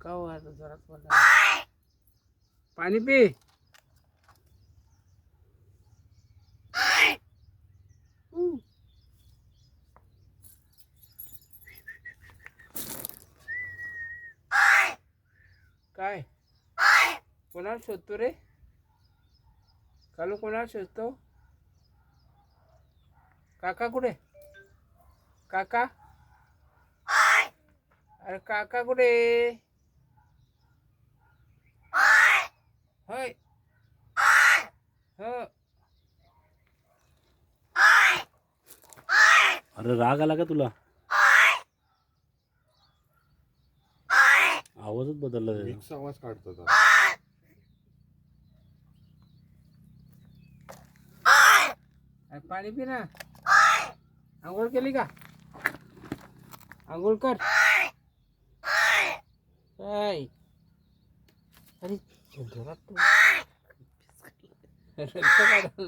का हो आता जोरात बोला पाणी पी. काय? कोणाला शोधतो रे? कालू कोणाला शोधतो? काका कुठे? काका? अरे काका कुठे होय हो अरे राग आला का तुला आवाजच बदलला त्याचा. मिक्स आवाज काढतो तो. अरे पाणी पी ना आंघोळ केली का आंघोळ कर काय अरे जोरात तू. रक्त काढ.